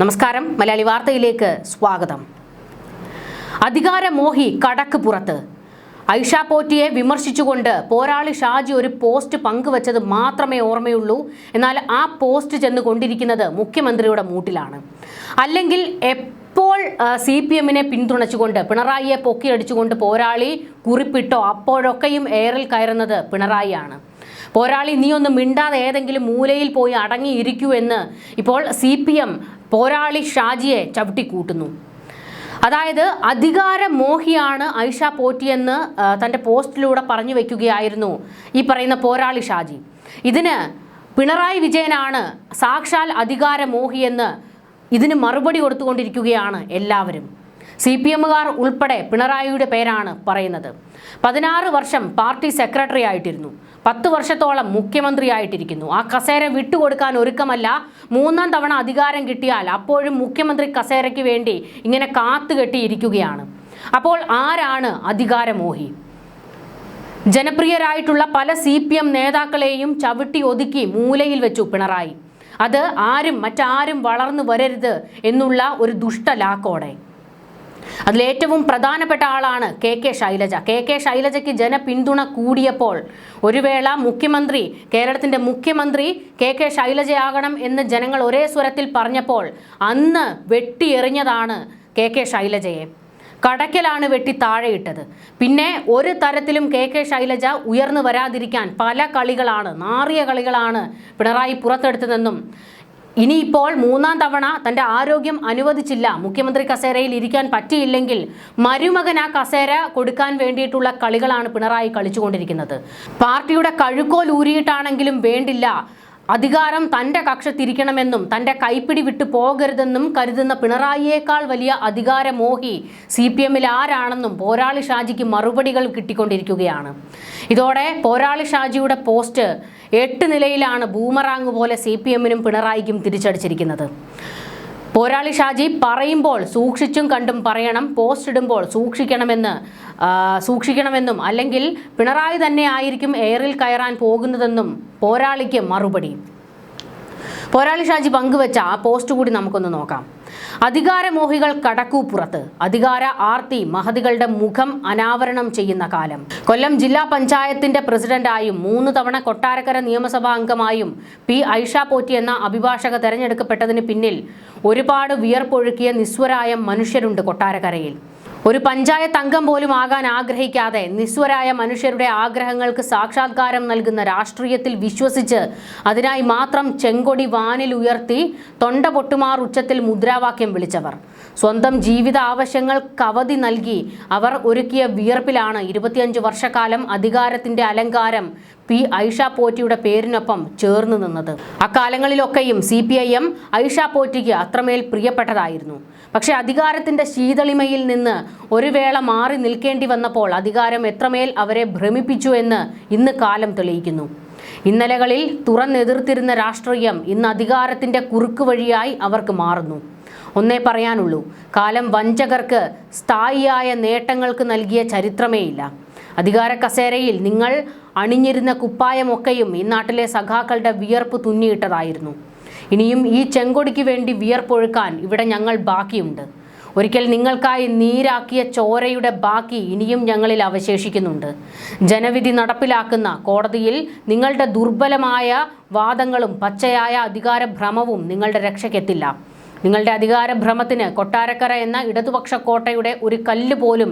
നമസ്കാരം. മലയാളി വാർത്തയിലേക്ക് സ്വാഗതം. അധികാരമോഹി കടക്ക് പുറത്ത്. ഐഷ പോറ്റിയെ വിമർശിച്ചുകൊണ്ട് പോരാളി ഷാജി ഒരു പോസ്റ്റ് പങ്കുവച്ചത് മാത്രമേ ഓർമ്മയുള്ളൂ. എന്നാൽ ആ പോസ്റ്റ് ചെന്ന് കൊണ്ടിരിക്കുന്നത് മുഖ്യമന്ത്രിയുടെ മൂട്ടിലാണ്. അല്ലെങ്കിൽ എപ്പോൾ സി പി എമ്മിനെ പിന്തുണച്ചുകൊണ്ട് പിണറായിയെ പൊക്കിയടിച്ചുകൊണ്ട് പോരാളി കുറിപ്പിട്ടോ അപ്പോഴൊക്കെയും എയറിൽ കയറുന്നത് പിണറായിയാണ്. പോരാളി നീ ഒന്ന് മിണ്ടാതെ ഏതെങ്കിലും മൂലയിൽ പോയി അടങ്ങിയിരിക്കൂ എന്ന് ഇപ്പോൾ സി പി എം പോരാളി ഷാജിയെ ചവിട്ടിക്കൂട്ടുന്നു. അതായത് അധികാരമോഹിയാണ് ഐഷ പോറ്റിയെന്ന് തന്റെ പോസ്റ്റിലൂടെ പറഞ്ഞു വയ്ക്കുകയായിരുന്നു ഈ പറയുന്ന പോരാളി ഷാജി. ഇതിന് പിണറായി വിജയനാണ് സാക്ഷാൽ അധികാരമോഹിയെന്ന് ഇതിന് മറുപടി കൊടുത്തുകൊണ്ടിരിക്കുകയാണ് എല്ലാവരും. സി പി എമ്മുകാർ ഉൾപ്പെടെ പിണറായിയുടെ പേരാണ് പറയുന്നത്. പതിനാറ് വർഷം പാർട്ടി സെക്രട്ടറി ആയിട്ടിരുന്നു. പത്ത് വർഷത്തോളം മുഖ്യമന്ത്രിയായിട്ടിരിക്കുന്നു ആ കസേര വിട്ടുകൊടുക്കാൻ ഒരുക്കമല്ല മൂന്നാം തവണ അധികാരം കിട്ടിയാൽ അപ്പോഴും മുഖ്യമന്ത്രി കസേരയ്ക്ക് വേണ്ടി ഇങ്ങനെ കാത്തുകെട്ടിയിരിക്കുകയാണ്. അപ്പോൾ ആരാണ് അധികാരമോഹി? ജനപ്രിയരായിട്ടുള്ള പല സി പി എം നേതാക്കളെയും ചവിട്ടി ഒതുക്കി മൂലയിൽ വെച്ചു പിണറായി. അത് ആരും മറ്റാരും വളർന്നു വരരുത് എന്നുള്ള ഒരു ദുഷ്ടലാക്കോടെ അതിലേറ്റവും പ്രധാനപ്പെട്ട ആളാണ് K K Shailaja. K K ശൈലജയ്ക്ക് ജനപിന്തുണ കൂടിയപ്പോൾ ഒരു വേള മുഖ്യമന്ത്രി കേരളത്തിന്റെ മുഖ്യമന്ത്രി കെ കെ ശൈലജയാകണം എന്ന് ജനങ്ങൾ ഒരേ സ്വരത്തിൽ പറഞ്ഞപ്പോൾ അന്ന് വെട്ടിയെറിഞ്ഞതാണ് കെ കെ ശൈലജയെ. കടക്കലാണ് വെട്ടി താഴെയിട്ടത്. പിന്നെ ഒരു തരത്തിലും കെ കെ ശൈലജ ഉയർന്നു വരാതിരിക്കാൻ പല കളികളാണ് നാറിയ കളികളാണ് പിണറായി പുറത്തെടുത്തതെന്നും ഇനിയിപ്പോൾ മൂന്നാം തവണ തന്റെ ആരോഗ്യം അനുവദിച്ചില്ല. മുഖ്യമന്ത്രി കസേരയിൽ ഇരിക്കാൻ പറ്റിയില്ലെങ്കിൽ മരുമകൻ ആ കസേര കൊടുക്കാൻ വേണ്ടിയിട്ടുള്ള കളികളാണ് പിണറായി കളിച്ചുകൊണ്ടിരിക്കുന്നത്. പാർട്ടിയുടെ കഴുക്കോൽ ഊരിയിട്ടാണെങ്കിലും വേണ്ടില്ല. അധികാരം തന്റെ കക്ഷ തിരിക്കണമെന്നും തന്റെ കൈപ്പിടി വിട്ടു പോകരുതെന്നും കരുതുന്ന പിണറായിയേക്കാൾ വലിയ അധികാരമോഹി സി പി എമ്മിൽ ആരാണെന്നും പോരാളി ഷാജിക്ക് മറുപടികൾ കിട്ടിക്കൊണ്ടിരിക്കുകയാണ്. ഇതോടെ പോരാളി ഷാജിയുടെ പോസ്റ്റ് എട്ട് നിലയിലാണ് ബൂമറാങ് പോലെ സി പി എമ്മിനും പിണറായിക്കും തിരിച്ചടിച്ചിരിക്കുന്നത്. പോരാളി ഷാജി പറയുമ്പോൾ സൂക്ഷിച്ചും കണ്ടും പറയണം പോസ്റ്റ് ഇടുമ്പോൾ സൂക്ഷിക്കണമെന്ന് സൂക്ഷിക്കണമെന്നും അല്ലെങ്കിൽ പിണറായി തന്നെ ആയിരിക്കും എയറിൽ കയറാൻ പോകുന്നതെന്നും പോരാളിക്ക് മറുപടി. പോരാളി ഷാജി പങ്കുവച്ച ആ പോസ്റ്റ് കൂടി നമുക്കൊന്ന് നോക്കാം. അധികാരമോഹികൾ കടക്കൂ പുറത്ത് അധികാര ആർത്തി മഹതികളുടെ മുഖം അനാവരണം ചെയ്യുന്ന കാലം. കൊല്ലം ജില്ലാ പഞ്ചായത്തിന്റെ പ്രസിഡന്റായും മൂന്ന് തവണ കൊട്ടാരക്കര നിയമസഭാ അംഗമായും പി ഐഷ പോറ്റി എന്ന അഭിഭാഷക തെരഞ്ഞെടുക്കപ്പെട്ടതിന് പിന്നിൽ ഒരുപാട് വിയർപ്പൊഴുക്കിയ നിസ്വരായ മനുഷ്യരുണ്ട് കൊട്ടാരക്കരയിൽ. ഒരു പഞ്ചായത്ത് അംഗം പോലും ആകാൻ ആഗ്രഹിക്കാതെ നിസ്വരായ മനുഷ്യരുടെ ആഗ്രഹങ്ങൾക്ക് സാക്ഷാത്കാരം നൽകുന്ന രാഷ്ട്രീയത്തിൽ വിശ്വസിച്ച് അതിനായി മാത്രം ചെങ്കൊടി വാനിൽ ഉയർത്തി തൊണ്ട പൊട്ടുമാർ ഉച്ചത്തിൽ മുദ്രാവാക്യം വിളിച്ചവർ. സ്വന്തം ജീവിത ആവശ്യങ്ങൾക്ക് അവധി നൽകി അവർ ഒരുക്കിയ വിയർപ്പിലാണ് ഇരുപത്തിയഞ്ച് വർഷക്കാലം അധികാരത്തിന്റെ അലങ്കാരം പി ഐഷ പോറ്റിയുടെ പേരിനൊപ്പം ചേർന്നു നിന്നത്. അക്കാലങ്ങളിലൊക്കെയും C P I M Aisha പോറ്റിക്ക് അത്രമേൽ പ്രിയപ്പെട്ടതായിരുന്നു. പക്ഷേ അധികാരത്തിന്റെ ശീതളിമയിൽ നിന്ന് ഒരു വേള മാറി നിൽക്കേണ്ടി വന്നപ്പോൾ അധികാരം എത്രമേൽ അവരെ ഭ്രമിപ്പിച്ചു എന്ന് ഇന്ന് കാലം തെളിയിക്കുന്നു. ഇന്നലകളിൽ തുറന്നെതിർത്തിരുന്ന രാഷ്ട്രീയം ഇന്ന് അധികാരത്തിന്റെ കുറുക്ക് വഴിയായി അവർക്ക് മാറുന്നു. ഒന്നേ പറയാനുള്ളൂ കാലം വഞ്ചകർക്ക് സ്ഥായിയായ നേട്ടങ്ങൾക്ക് നൽകിയ ചരിത്രമേയില്ല. അധികാര കസേരയിൽ നിങ്ങൾ അണിഞ്ഞിരുന്ന കുപ്പായമൊക്കെയും ഈ നാട്ടിലെ സഖാക്കളുടെ വിയർപ്പ് തുന്നിയിട്ടതായിരുന്നു. ഇനിയും ഈ ചെങ്കൊടിക്ക് വേണ്ടി വിയർപ്പൊഴുക്കാൻ ഇവിടെ ഞങ്ങൾ ബാക്കിയുണ്ട്. ഒരിക്കൽ നിങ്ങൾക്കായി നീരാക്കിയ ചോരയുടെ ബാക്കി ഇനിയും ഞങ്ങളിൽ അവശേഷിക്കുന്നുണ്ട്. ജനവിധി നടപ്പിലാക്കുന്ന കോടതിയിൽ നിങ്ങളുടെ ദുർബലമായ വാദങ്ങളും പച്ചയായ അധികാരഭ്രമവും നിങ്ങളുടെ രക്ഷയ്ക്കെത്തില്ല. നിങ്ങളുടെ അധികാര അധികാരഭ്രമത്തിന് കൊട്ടാരക്കര എന്ന ഇടതുപക്ഷ കോട്ടയുടെ ഒരു കല്ല് പോലും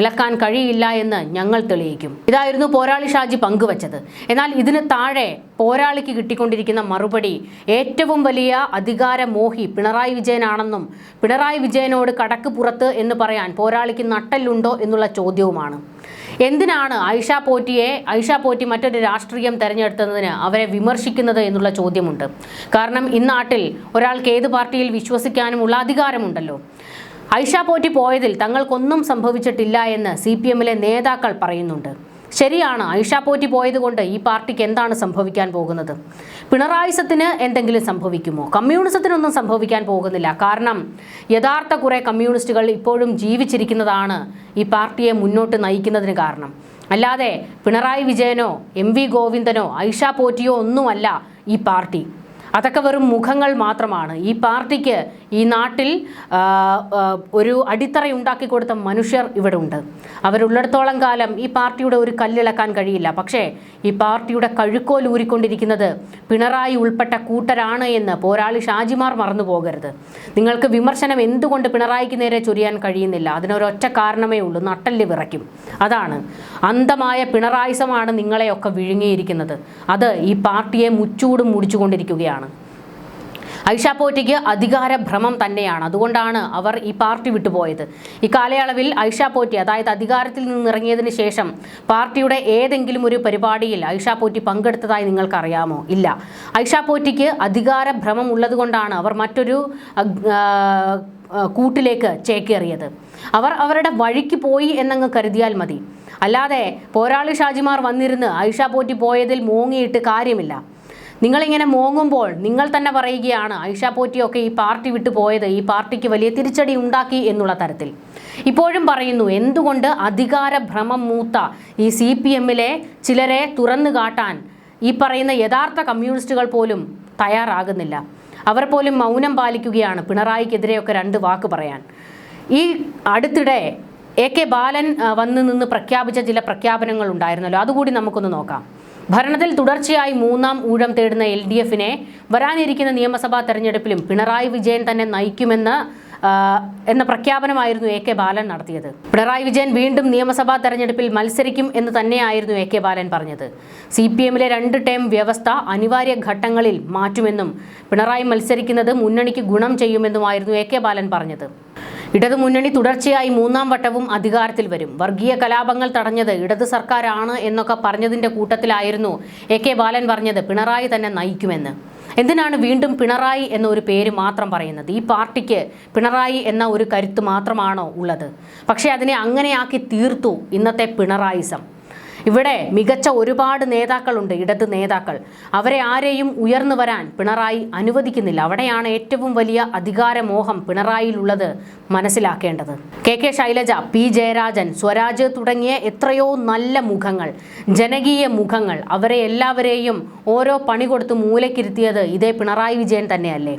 ഇളക്കാൻ കഴിയില്ല എന്ന് ഞങ്ങൾ തെളിയിക്കും. ഇതായിരുന്നു പോരാളി ഷാജി പങ്കുവച്ചത്. എന്നാൽ ഇതിന് താഴെ പോരാളിക്ക് കിട്ടിക്കൊണ്ടിരിക്കുന്ന മറുപടി ഏറ്റവും വലിയ അധികാര മോഹി പിണറായി വിജയനാണെന്നും പിണറായി വിജയനോട് കടക്ക് പുറത്ത് എന്ന് പറയാൻ പോരാളിക്ക് നട്ടല്ലുണ്ടോ എന്നുള്ള ചോദ്യവുമാണ്. എന്തിനാണ് ഐഷ പോറ്റിയെ ഐഷ പോറ്റി മറ്റൊരു രാഷ്ട്രീയം തെരഞ്ഞെടുത്തതിന് അവരെ വിമർശിക്കുന്നത് എന്നുള്ള ചോദ്യമുണ്ട്. കാരണം ഇന്നാട്ടിൽ ഒരാൾക്ക് ഏത് പാർട്ടിയിൽ വിശ്വസിക്കാനുമുള്ള അധികാരമുണ്ടല്ലോ. ഐഷ പോറ്റി പോയതിൽ തങ്ങൾക്കൊന്നും സംഭവിച്ചിട്ടില്ല എന്ന് സി പി എമ്മിലെ നേതാക്കൾ പറയുന്നുണ്ട്. ശരിയാണ് ഐഷ പോറ്റി പോയതുകൊണ്ട് ഈ പാർട്ടിക്ക് എന്താണ് സംഭവിക്കാൻ പോകുന്നത്? പിണറായിസത്തിന് എന്തെങ്കിലും സംഭവിക്കുമോ? കമ്മ്യൂണിസത്തിനൊന്നും സംഭവിക്കാൻ പോകുന്നില്ല. കാരണം യഥാർത്ഥ കുറേ കമ്മ്യൂണിസ്റ്റുകൾ ഇപ്പോഴും ജീവിച്ചിരിക്കുന്നതാണ് ഈ പാർട്ടിയെ മുന്നോട്ട് നയിക്കുന്നതിന് കാരണം. അല്ലാതെ പിണറായി വിജയനോ എം വി ഗോവിന്ദനോ ഐഷ പോറ്റിയോ ഒന്നുമല്ല ഈ പാർട്ടി. അതൊക്കെ വെറും മുഖങ്ങൾ മാത്രമാണ്. ഈ പാർട്ടിക്ക് ഈ നാട്ടിൽ ഒരു അടിത്തറ ഉണ്ടാക്കി കൊടുത്ത മനുഷ്യർ ഇവിടെ ഉണ്ട്. അവരുള്ളിടത്തോളം കാലം ഈ പാർട്ടിയുടെ ഒരു കല്ലിളക്കാൻ കഴിയില്ല. പക്ഷേ ഈ പാർട്ടിയുടെ കഴുക്കോൽ ഊരിക്കൊണ്ടിരിക്കുന്നത് പിണറായി ഉൾപ്പെട്ട കൂട്ടരാണ് എന്ന് പോരാളി ഷാജിമാർ മറന്നു പോകരുത്. നിങ്ങൾക്ക് വിമർശനം എന്തുകൊണ്ട് പിണറായിക്ക് നേരെ ചൊരിയാൻ കഴിയുന്നില്ല? അതിനൊരൊറ്റ കാരണമേ ഉള്ളൂ. നട്ടൽ വിറയ്ക്കും. അതാണ്. അന്ധമായ പിണറായിസമാണ് നിങ്ങളെയൊക്കെ വിഴുങ്ങിയിരിക്കുന്നത്. അത് ഈ പാർട്ടിയെ മുച്ചൂടും മുടിച്ചുകൊണ്ടിരിക്കുകയാണ്. ഐഷ പോറ്റിക്ക് അധികാര ഭ്രമം തന്നെയാണ്. അതുകൊണ്ടാണ് അവർ ഈ പാർട്ടി വിട്ടുപോയത്. ഈ കാലയളവിൽ ഐഷ പോറ്റി അതായത് അധികാരത്തിൽ നിന്നിറങ്ങിയതിന് ശേഷം പാർട്ടിയുടെ ഏതെങ്കിലും ഒരു പരിപാടിയിൽ ഐഷ പോറ്റി പങ്കെടുത്തതായി നിങ്ങൾക്കറിയാമോ? ഇല്ല. ഐഷ പോറ്റിക്ക് അധികാര ഭ്രമം ഉള്ളതുകൊണ്ടാണ് അവർ മറ്റൊരു കൂട്ടിലേക്ക് ചേക്കേറിയത്. അവർ അവരുടെ വഴിക്ക് പോയി എന്നങ്ങ് കരുതിയാൽ മതി. അല്ലാതെ പോരാളി ഷാജിമാർ വന്നിരുന്ന് ഐഷ പോറ്റി പോയതിൽ മോങ്ങിയിട്ട് കാര്യമില്ല. നിങ്ങളിങ്ങനെ മോങ്ങുമ്പോൾ നിങ്ങൾ തന്നെ പറയുകയാണ് ഐഷ പോറ്റിയൊക്കെ ഈ പാർട്ടി വിട്ടു പോയത് ഈ പാർട്ടിക്ക് വലിയ തിരിച്ചടി ഉണ്ടാക്കി എന്നുള്ള തരത്തിൽ. ഇപ്പോഴും പറയുന്നു എന്തുകൊണ്ട് അധികാര ഭ്രമം മൂത്ത ഈ സി പി എമ്മിലെ ചിലരെ തുറന്നു കാട്ടാൻ ഈ പറയുന്ന യഥാർത്ഥ കമ്മ്യൂണിസ്റ്റുകൾ പോലും തയ്യാറാകുന്നില്ല? അവർ പോലും മൗനം പാലിക്കുകയാണ് പിണറായിക്കെതിരെയൊക്കെ രണ്ട് വാക്ക് പറയാൻ. ഈ അടുത്തിടെ എ കെ ബാലൻ വന്നു നിന്ന് പ്രഖ്യാപിച്ച ചില പ്രഖ്യാപനങ്ങൾ ഉണ്ടായിരുന്നല്ലോ അതുകൂടി നമുക്കൊന്ന് നോക്കാം. ഭരണത്തിൽ തുടർച്ചയായി മൂന്നാം ഊഴം തേടുന്ന എൽ ഡി എഫിനെ വരാനിരിക്കുന്ന നിയമസഭാ തെരഞ്ഞെടുപ്പിലും പിണറായി വിജയൻ തന്നെ നയിക്കുമെന്ന് എന്ന പ്രഖ്യാപനമായിരുന്നു എ കെ ബാലൻ നടത്തിയത്. പിണറായി വിജയൻ വീണ്ടും നിയമസഭാ തെരഞ്ഞെടുപ്പിൽ മത്സരിക്കും എന്ന് തന്നെയായിരുന്നു എ കെ ബാലൻ പറഞ്ഞത്. സി പി എമ്മിലെ രണ്ട് ടേം വ്യവസ്ഥ അനിവാര്യ ഘട്ടങ്ങളിൽ മാറ്റുമെന്നും പിണറായി മത്സരിക്കുന്നത് മുന്നണിക്ക് ഗുണം ചെയ്യുമെന്നുമായിരുന്നു എ കെ ബാലൻ പറഞ്ഞത്. ഇടതു മുന്നണി തുടർച്ചയായി മൂന്നാം വട്ടവും അധികാരത്തിൽ വരും. വർഗീയ കലാപങ്ങൾ തടഞ്ഞത് ഇടത് സർക്കാരാണ് എന്നൊക്കെ പറഞ്ഞതിന്റെ കൂട്ടത്തിലായിരുന്നു എ കെ ബാലൻ പറഞ്ഞത് പിണറായി തന്നെ നയിക്കുമെന്ന്. എന്തിനാണ് വീണ്ടും പിണറായി എന്ന ഒരു പേര് മാത്രം പറയുന്നത്? ഈ പാർട്ടിക്ക് പിണറായി എന്ന ഒരു കരുത്ത് മാത്രമാണോ ഉള്ളത്? പക്ഷേ അതിനെ അങ്ങനെയാക്കി തീർത്തു ഇന്നത്തെ പിണറായിസം. ഇവിടെ മികച്ച ഒരുപാട് നേതാക്കളുണ്ട് ഇടത് നേതാക്കൾ. അവരെ ആരെയും ഉയർന്നു വരാൻ പിണറായി അനുവദിക്കുന്നില്ല. അവിടെയാണ് ഏറ്റവും വലിയ അധികാരമോഹം പിണറായിയിലുള്ളത് മനസ്സിലാക്കേണ്ടത്. K K Shailaja P Jayarajan Swaraj തുടങ്ങിയ എത്രയോ നല്ല മുഖങ്ങൾ ജനകീയ മുഖങ്ങൾ. അവരെ എല്ലാവരെയും ഓരോ പണി കൊടുത്ത് മൂലക്കിരുത്തിയത് ഇതേ പിണറായി വിജയൻ തന്നെയല്ലേ?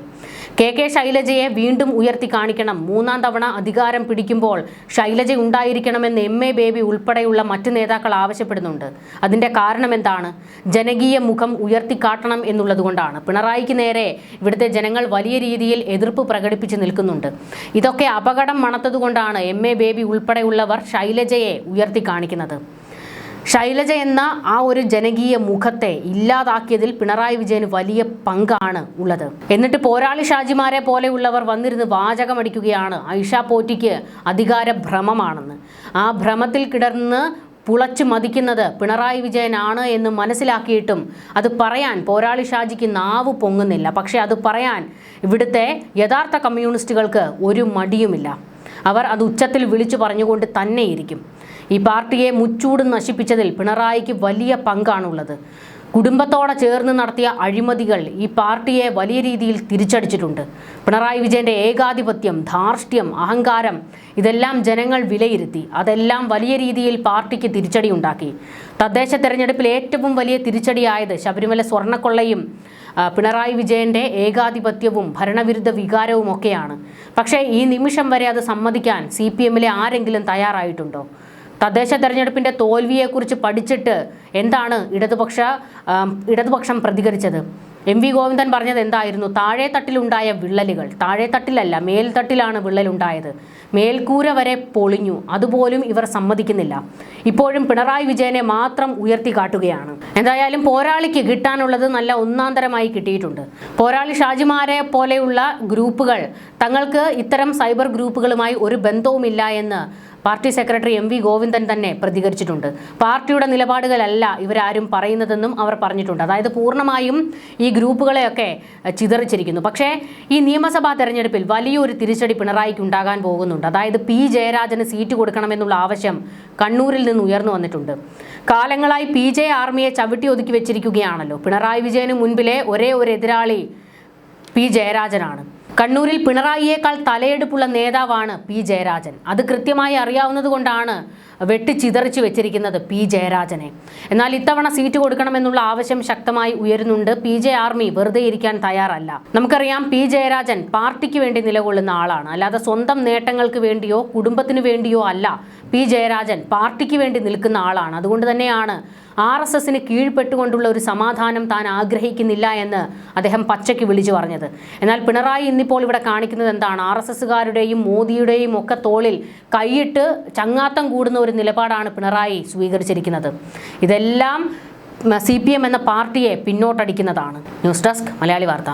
കെ കെ ശൈലജയെ വീണ്ടും ഉയർത്തി കാണിക്കണം. മൂന്നാം തവണ അധികാരം പിടിക്കുമ്പോൾ ശൈലജ ഉണ്ടായിരിക്കണമെന്ന് എം എ ബേബി ഉൾപ്പെടെയുള്ള മറ്റ് നേതാക്കൾ ആവശ്യപ്പെടുന്നുണ്ട്. അതിന്റെ കാരണം എന്താണ്? ജനകീയ മുഖം ഉയർത്തിക്കാട്ടണം എന്നുള്ളതുകൊണ്ടാണ് പിണറായിക്ക് നേരെ ഇവിടുത്തെ ജനങ്ങൾ വലിയ രീതിയിൽ എതിർപ്പ് പ്രകടിപ്പിച്ച് നിൽക്കുന്നുണ്ട്. ഇതൊക്കെ അപകടം മണത്തതുകൊണ്ടാണ് എം എ ബേബി ഉൾപ്പെടെയുള്ളവർ ശൈലജയെ ഉയർത്തി കാണിക്കുന്നത്. ശൈലജ എന്ന ആ ഒരു ജനകീയ മുഖത്തെ ഇല്ലാതാക്കിയതിൽ പിണറായി വിജയന് വലിയ പങ്കാണ് ഉള്ളത്. എന്നിട്ട് പോരാളി ഷാജിമാരെ പോലെയുള്ളവർ വന്നിരുന്ന് വാചകമടിക്കുകയാണ്. ഐഷ പോറ്റിക്ക് അധികാര ഭ്രമമാണെന്ന്. ആ ഭ്രമത്തിൽ കിടന്ന് പുളച്ചു മതിക്കുന്നത് പിണറായി വിജയനാണ് എന്ന് മനസ്സിലാക്കിയിട്ടും അത് പറയാൻ പോരാളി ഷാജിക്ക് നാവ് പൊങ്ങുന്നില്ല. പക്ഷേ അത് പറയാൻ ഇവിടുത്തെ യഥാർത്ഥ കമ്മ്യൂണിസ്റ്റുകൾക്ക് ഒരു മടിയുമില്ല. അവർ അത് ഉച്ചത്തിൽ വിളിച്ചു പറഞ്ഞുകൊണ്ട് തന്നെയിരിക്കും. ഈ പാർട്ടിയെ മുച്ചൂട് നശിപ്പിച്ചതിൽ പിണറായിക്ക് വലിയ പങ്കാണുള്ളത്. കുടുംബത്തോടെ ചേർന്ന് നടത്തിയ അഴിമതികൾ ഈ പാർട്ടിയെ വലിയ രീതിയിൽ തിരിച്ചടിച്ചിട്ടുണ്ട്. പിണറായി വിജയന്റെ ഏകാധിപത്യം ധാർഷ്ട്യം അഹങ്കാരം ഇതെല്ലാം ജനങ്ങൾ വിലയിരുത്തി. അതെല്ലാം വലിയ രീതിയിൽ പാർട്ടിക്ക് തിരിച്ചടി ഉണ്ടാക്കി. തദ്ദേശ തെരഞ്ഞെടുപ്പിൽ ഏറ്റവും വലിയ തിരിച്ചടിയായത് ശബരിമല സ്വർണക്കൊള്ളയും പിണറായി വിജയന്റെ ഏകാധിപത്യവും ഭരണവിരുദ്ധ വികാരവും ഒക്കെയാണ്. പക്ഷേ ഈ നിമിഷം വരെ അത് സമ്മതിക്കാൻ സി ആരെങ്കിലും തയ്യാറായിട്ടുണ്ടോ? തദ്ദേശ തെരഞ്ഞെടുപ്പിന്റെ തോൽവിയെക്കുറിച്ച് പഠിച്ചിട്ട് എന്താണ് ഇടതുപക്ഷ ഇടതുപക്ഷം പ്രതികരിച്ചത്? എം വി ഗോവിന്ദൻ പറഞ്ഞത് എന്തായിരുന്നു? താഴെ തട്ടിലുണ്ടായ വിള്ളലുകൾ താഴെ തട്ടിലല്ല മേൽത്തട്ടിലാണ് വിള്ളലുണ്ടായത്. മേൽക്കൂര വരെ പൊളിഞ്ഞു അതുപോലും ഇവർ സമ്മതിക്കുന്നില്ല. ഇപ്പോഴും പിണറായി വിജയനെ മാത്രം ഉയർത്തി കാട്ടുകയാണ്. എന്തായാലും പോരാളിക്ക് കിട്ടാനുള്ളത് നല്ല ഒന്നാന്തരമായി കിട്ടിയിട്ടുണ്ട്. പോരാളി ഷാജിമാരെ പോലെയുള്ള ഗ്രൂപ്പുകൾ തങ്ങൾക്ക് ഇത്തരം സൈബർ ഗ്രൂപ്പുകളുമായി ഒരു ബന്ധവുമില്ല എന്ന് party secretary M V Govindan തന്നെ പ്രതികരിച്ചിട്ടുണ്ട്. പാർട്ടിയുടെ നിലപാടുകളല്ല ഇവരാരും പറയുന്നതെന്നും അവർ പറഞ്ഞിട്ടുണ്ട്. അതായത് പൂർണമായും ഈ ഗ്രൂപ്പുകളെയൊക്കെ ചിതറിച്ചിരിക്കുന്നു. പക്ഷേ ഈ നിയമസഭാ തെരഞ്ഞെടുപ്പിൽ വലിയൊരു തിരിച്ചടി പിണറായിക്ക് ഉണ്ടാകാൻ പോകുന്നുണ്ട്. അതായത് പി ജയരാജന് സീറ്റ് കൊടുക്കണമെന്നുള്ള ആവശ്യം കണ്ണൂരിൽ നിന്ന് ഉയർന്നു വന്നിട്ടുണ്ട്. കാലങ്ങളായി പി ജെ ആർമിയെ ചവിട്ടി ഒതുക്കി വെച്ചിരിക്കുകയാണല്ലോ. പിണറായി വിജയന് മുൻപിലെ ഒരേ ഒരു എതിരാളി പി ജയരാജനാണ്. കണ്ണൂരിൽ പിണറായിയേക്കാൾ തലയെടുപ്പുള്ള നേതാവാണ് പി ജയരാജൻ. അത് കൃത്യമായി അറിയാവുന്നത് കൊണ്ടാണ് വെട്ടിച്ചിതറിച്ചു വെച്ചിരിക്കുന്നത് പി ജയരാജനെ. എന്നാൽ ഇത്തവണ സീറ്റ് കൊടുക്കണമെന്നുള്ള ആവശ്യം ശക്തമായി ഉയരുന്നുണ്ട്. പി ജെ ആർമി വെറുതെ ഇരിക്കാൻ തയ്യാറല്ല. നമുക്കറിയാം പി ജയരാജൻ പാർട്ടിക്ക് വേണ്ടി നിലകൊള്ളുന്ന ആളാണ്. അല്ലാതെ സ്വന്തം നേട്ടങ്ങൾക്ക് വേണ്ടിയോ കുടുംബത്തിന് വേണ്ടിയോ അല്ല പി ജയരാജൻ പാർട്ടിക്ക് വേണ്ടി നിൽക്കുന്ന ആളാണ്. അതുകൊണ്ട് തന്നെയാണ് ആർ എസ് എസിന് കീഴ്പ്പെട്ടുകൊണ്ടുള്ള ഒരു സമാധാനം താൻ ആഗ്രഹിക്കുന്നില്ല എന്ന് അദ്ദേഹം പച്ചയ്ക്ക് വിളിച്ചു പറഞ്ഞത്. എന്നാൽ പിണറായി ഇന്നിപ്പോൾ ഇവിടെ കാണിക്കുന്നത് എന്താണ്? ആർ എസ് എസുകാരുടെയും മോദിയുടെയും ഒക്കെ തോളിൽ കൈയിട്ട് ചങ്ങാത്തം കൂടുന്ന ഒരു നിലപാടാണ് പിണറായി സ്വീകരിച്ചിരിക്കുന്നത്. ഇതെല്ലാം സി പി എം എന്ന പാർട്ടിയെ പിന്നോട്ടടിക്കുന്നതാണ്. ന്യൂസ് ഡെസ്ക് മലയാളി വാർത്ത.